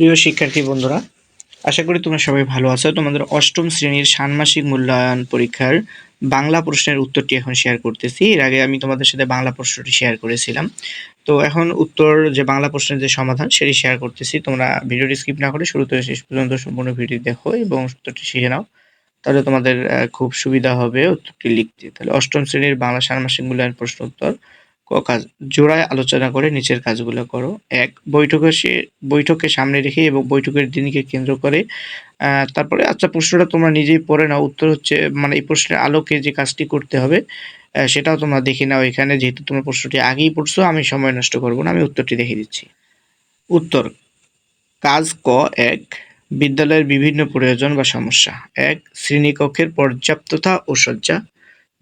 প্রিয় শিক্ষার্থী বন্ধুরা, আশা করি তোমরা সবাই ভালো আছো। তোমাদের অষ্টম শ্রেণির ষান্মাসিক মূল্যায়ন পরীক্ষার বাংলা প্রশ্নের উত্তরটি এখন শেয়ার করতেছি। এর আগে আমি তোমাদের সাথে বাংলা প্রশ্নটি শেয়ার করেছিলাম। তো এখন উত্তর, যে বাংলা প্রশ্নের যে সমাধান, সেটি শেয়ার করতেছি। তোমরা ভিডিওটি স্কিপ না করে শুরু থেকে শেষ পর্যন্ত সম্পূর্ণ ভিডিও দেখো এবং উত্তরটি শিখে নাও। তাহলে তোমাদের খুব সুবিধা হবে উত্তরটি লিখতে। তাহলে অষ্টম শ্রেণির বাংলা ষান্মাসিক মূল্যায়ন প্রশ্ন উত্তর। ক কাজ, জোড়ায় আলোচনা করে নিচের কাজগুলো করো। এক, বৈঠকে সে, বৈঠককে সামনে রেখে এবং বৈঠকের দিনকে কেন্দ্র করে তারপরে আচ্ছা প্রশ্নটা তোমরা নিজেই পড়ে নাও। উত্তর হচ্ছে মানে এই প্রশ্নের আলোকে যে কাজটি করতে হবে সেটাও তোমরা দেখে নাও এখানে। যেহেতু তোমরা প্রশ্নটি আগেই পড়ছো, আমি সময় নষ্ট করব না, আমি উত্তরটি দেখে দিচ্ছি। উত্তর, কাজ ক, এক, বিদ্যালয়ের বিভিন্ন প্রয়োজন বা সমস্যা। এক, শ্রেণীকক্ষের পর্যাপ্ততা ও সজ্জা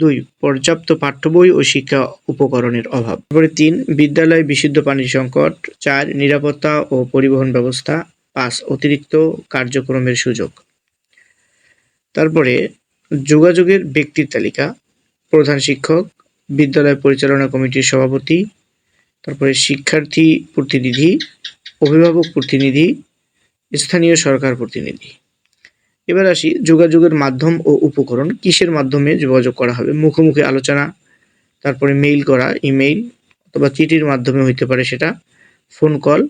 দুই, পর্যাপ্ত পাঠ্য বই ও শিক্ষা উপকরণের অভাব। তারপরে তিন, বিদ্যালয়ে বিশুদ্ধ পানির সংকট। চার, নিরাপত্তা ও পরিবহন ব্যবস্থা। পাঁচ, অতিরিক্ত কার্যক্রমের সুযোগ। তারপরে যোগাযোগের ব্যক্তির তালিকা। প্রধান শিক্ষক, বিদ্যালয় পরিচালনা কমিটির সভাপতি। তারপরে শিক্ষার্থী প্রতিনিধি, অভিভাবক প্রতিনিধি, স্থানীয় সরকার প্রতিনিধি। এবার আসি যোগাযোগের মাধ্যম ও উপকরণ। কিসের মাধ্যমে যোগাযোগ করা হবে? মুখোমুখি আলোচনা, তারপরে মেইল করা ইমেইল অথবা চিঠির মাধ্যমে হইতে পারে সেটা ফোন কল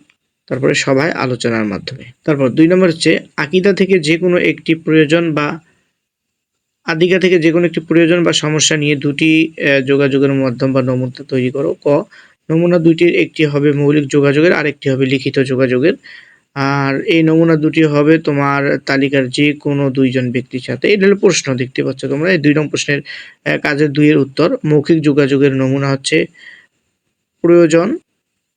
তারপরে সভায় আলোচনার মাধ্যমে। তারপর দুই নম্বর হচ্ছে আকিদা থেকে যে কোনো একটি প্রয়োজন বা আদিকা থেকে যে কোনো একটি প্রয়োজন বা সমস্যা নিয়ে দুটি যোগাযোগের মাধ্যম বা নমুনা তৈরি করো। ক, নমুনা দুইটির একটি হবে মৌলিক যোগাযোগের, আরেকটি হবে লিখিত যোগাযোগের। আর এই নমুনা দুটি হবে তোমার তালিকার যে কোনো দুইজন ব্যক্তির সাথে। এটা হলো প্রশ্ন, দেখতে পাচ্ছ তোমরা। এই দুই নম্বর প্রশ্নের কাজের দুইয়ের উত্তর। মৌখিক যোগাযোগের নমুনা হচ্ছে প্রয়োজন,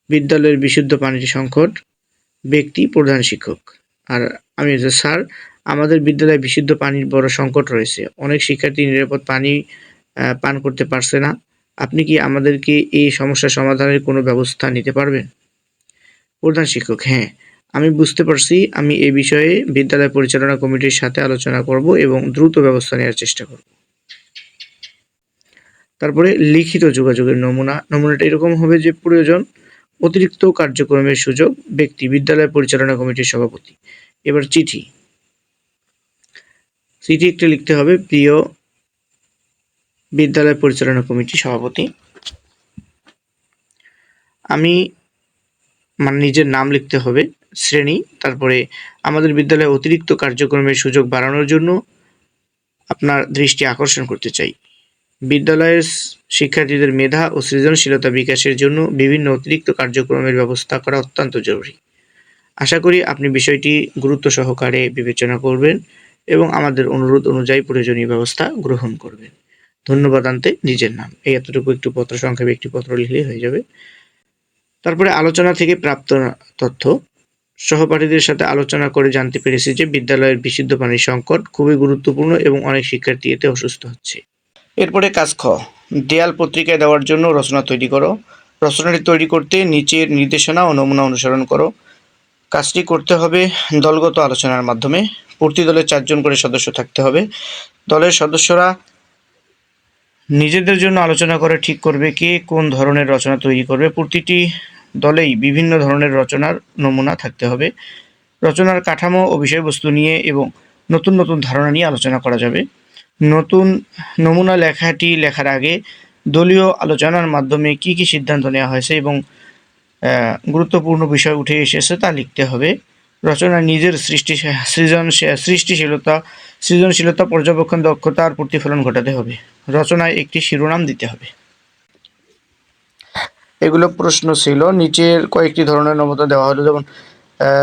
বিদ্যালয়ের বিশুদ্ধ পানির সংকট, ব্যক্তি প্রধান শিক্ষক। আর আমি স্যার, আমাদের বিদ্যালয়ে বিশুদ্ধ পানির বড় সংকট রয়েছে। অনেক শিক্ষার্থী নিরাপদ পানি পান করতে পারছে না। আপনি কি আমাদেরকে এই সমস্যা সমাধানের কোনো ব্যবস্থা নিতে পারবেন? প্রধান শিক্ষক হ্যাঁ। আমি বুঝতে পারছি, আমি এই বিষয়ে বিদ্যালয় পরিচালনা কমিটির সাথে আলোচনা করব এবং দ্রুত ব্যবস্থা নেওয়ার চেষ্টা করব। তারপরে লিখিত যোগাযোগের নমুনা, নমুনাটা এরকম হবে যে প্রয়োজন, অতিরিক্ত কার্যক্রমের সুযোগ, ব্যক্তি, বিদ্যালয় পরিচালনা কমিটির সভাপতি। এবার চিঠি। চিঠি একটা লিখতে হবে, প্রিয় বিদ্যালয় পরিচালনা কমিটি সভাপতি। আমি মানে নিজের নাম লিখতে হবে, শ্রেণি, তারপরে আমাদের বিদ্যালয়ে অতিরিক্ত কার্যক্রমের সুযোগ বাড়ানোর জন্য আপনার দৃষ্টি আকর্ষণ করতে চাই। বিদ্যালয়ের শিক্ষার্থীদের মেধা ও সৃজনশীলতা বিকাশের জন্য বিভিন্ন অতিরিক্ত কার্যক্রমের ব্যবস্থা করা অত্যন্ত জরুরি। আশা করি আপনি বিষয়টি গুরুত্ব সহকারে বিবেচনা করবেন এবং আমাদের অনুরোধ অনুযায়ী প্রয়োজনীয় ব্যবস্থা গ্রহণ করবেন। ধন্যবাদ আনতে নিজের নাম। এই এতটুকু একটু পত্র সংক্ষেপে একটি পত্র লিখলেই হয়ে যাবে। তারপরে আলোচনা থেকে প্রাপ্ত তথ্য। সহপাঠীদের সাথে আলোচনা করে জানতে পেরেছি যে বিদ্যালয়ের বিশুদ্ধ পানির সংকট খুবই গুরুত্বপূর্ণ এবং অনেক শিক্ষার্থী এতে অসুস্থ হচ্ছে। এরপরে কাজ খ। দেয়াল পত্রিকায় দেওয়ার জন্য রচনা তৈরি করো। রচনাটি তৈরি করতে নিচের নির্দেশনা ও নমুনা অনুসরণ করো। কাজটি করতে হবে দলগত আলোচনার মাধ্যমে। প্রতি দলে চারজন করে সদস্য থাকতে হবে। দলের সদস্যরা নিজেদের জন্য আলোচনা করে ঠিক করবে কে, কোন ধরনের রচনা তৈরি করবে। প্রতিটি দলেই বিভিন্ন ধরনের রচনার নমুনা থাকতে হবে। রচনার কাঠামো ও বিষয়বস্তু নিয়ে এবং নতুন নতুন ধারণা নিয়ে আলোচনা করা যাবে। নতুন নমুনা লেখাটি লেখার আগে দলীয় আলোচনার মাধ্যমে কি কি সিদ্ধান্ত নেওয়া হয়েছে এবং গুরুত্বপূর্ণ বিষয় উঠে এসেছে তা লিখতে হবে। রচনা নিজের সৃষ্টি সৃষ্টিশীলতা, সৃজনশীলতা, পর্যবেক্ষণ দক্ষতার প্রতিফলন ঘটাতে হবে। রচনায় একটি শিরোনাম দিতে হবে। এগুলো প্রশ্ন ছিল। নিচের কয়েকটি ধরনের নমুনা দেওয়া হলো, যেমন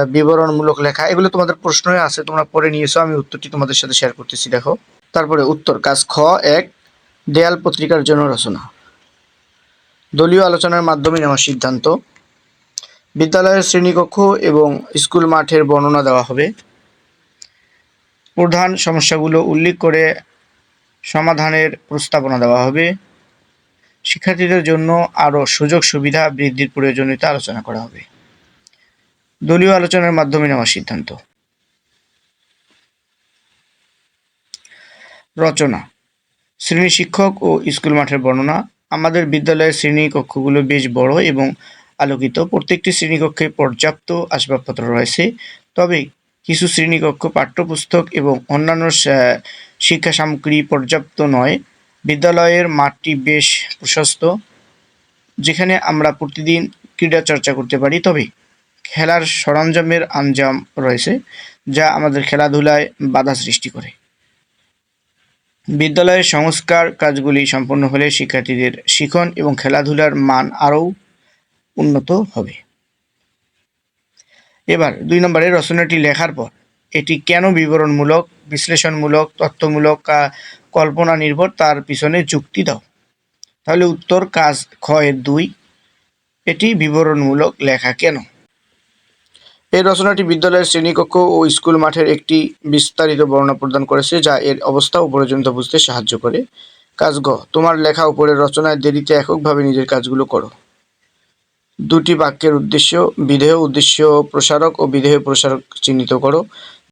বিবরণমূলক লেখা। এগুলো তোমাদের প্রশ্নই আছে, তোমরা পড়ে নিয়েছো। আমি উত্তরটি তোমাদের সাথে শেয়ার করতেছি, দেখো। তারপরে উত্তর, কাজ খ, এক, দেয়াল পত্রিকার জন্য রচনা। দলীয় আলোচনার মাধ্যমে নেওয়া সিদ্ধান্ত। বিদ্যালয়ের শ্রেণীকক্ষ এবং স্কুল মাঠের বর্ণনা দেওয়া হবে। প্রধান সমস্যাগুলো উল্লেখ করে সমাধানের প্রস্তাবনা দেওয়া হবে। শিক্ষার্থীদের জন্য আরও সুযোগ সুবিধা বৃদ্ধির প্রয়োজনীয়তা আলোচনা করা হবে। দলীয় আলোচনার মাধ্যমে নেওয়া সিদ্ধান্ত। রচনা। শ্রেণি শিক্ষক ও স্কুল মাঠের বর্ণনা। আমাদের বিদ্যালয়ের শ্রেণি কক্ষগুলো বেশ বড় এবং আলোকিত। প্রত্যেকটি শ্রেণীকক্ষে পর্যাপ্ত আসবাবপত্র রয়েছে। তবে কিছু শ্রেণীকক্ষ, পাঠ্যপুস্তক এবং অন্যান্য শিক্ষা সামগ্রী পর্যাপ্ত নয়। বিদ্যালয়ের মাঠটি বেশ প্রশস্ত, যেখানে আমরা প্রতিদিন ক্রীড়া চর্চা করতে পারি। তবে খেলার সরঞ্জামের আঞ্জাম রয়েছে, যা আমাদের খেলাধুলায় বাধা সৃষ্টি করে। বিদ্যালয়ের সংস্কার কাজগুলি সম্পন্ন হলে শিক্ষার্থীদের শিখন এবং খেলাধুলার মান আরও উন্নত হবে। এবার দুই নম্বরে রচনাটি লেখার পর এটি কেন বিবরণমূলক, বিশ্লেষণমূলক, তথ্যমূলক কল্পনা নির্ভর তার পিছনে যুক্তি দাও। তাহলে উত্তর কাজ ক্ষয়ের দুই, এটি বিবরণমূলক লেখা কেন? এই রচনাটি বিদ্যালয়ের শ্রেণীকক্ষ ও স্কুল মাঠের একটি বিস্তারিত বর্ণনা প্রদান করেছে, যা এর অবস্থা ও প্রয়োজনীয়তা বুঝতে সাহায্য করে। কাজ গ, তোমার লেখা উপরের রচনায় দেরিতে এককভাবে নিজের কাজগুলো করো। দুটি বাক্যের উদ্দেশ্য বিধেয় উদ্দেশ্য প্রসারক ও বিধেয় প্রসারক চিহ্নিত করো।